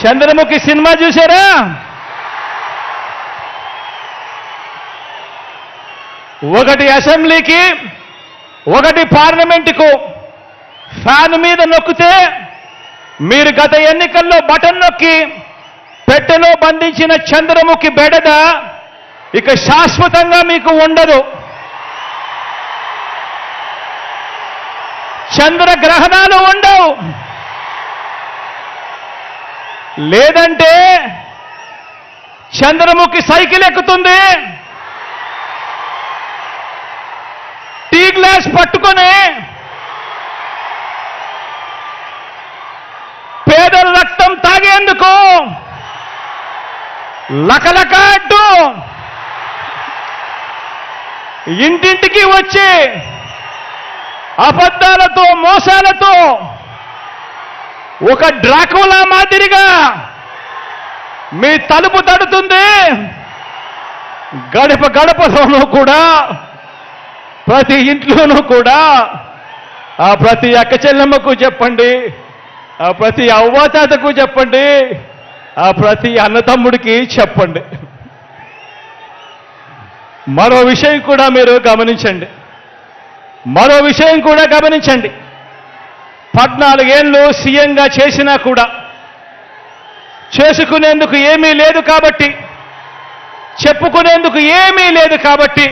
Chandramukhi cinema చూసారా ఒకటి అసెంబ్లీకి ఒకటి పార్లమెంటుకు. ఫ్యాన్ మీద నొక్కితే మీరు గత ఎన్నికల్లో బటన్ నొక్కి పెట్టెలో బంధించిన చంద్రముఖి బెడద ఇక శాశ్వతంగా మీకు ఉండదు. చంద్రగ్రహణాలు ఉండవు. లేదంటే చంద్రముఖి సైకిల్ ఎక్కుతుంది. టీ గ్లాస్ పట్టుకొని పేదల రక్తం తాగేందుకు లకలక అంటూ ఇంటింటికి వచ్చి అబద్ధాలతో మోసాలతో ఒక డ్రాకోలా మాదిరిగా మీ తలుపు తడుతుంది. గడప గడపలోనూ కూడా ప్రతి ఇంట్లోనూ కూడా ఆ ప్రతి అక్క చెల్లెమ్మకు చెప్పండి ఆ ప్రతి అవ్వాతాతకు చెప్పండి ఆ ప్రతి అన్నతమ్ముడికి చెప్పండి. మరో విషయం కూడా మీరు గమనించండి. మరో విషయం కూడా గమనించండి. పద్నాలుగేళ్ళు సీఎంగా చేసినా కూడా చేసుకునేందుకు ఏమీ లేదు కాబట్టి చెప్పుకునేందుకు ఏమీ లేదు కాబట్టి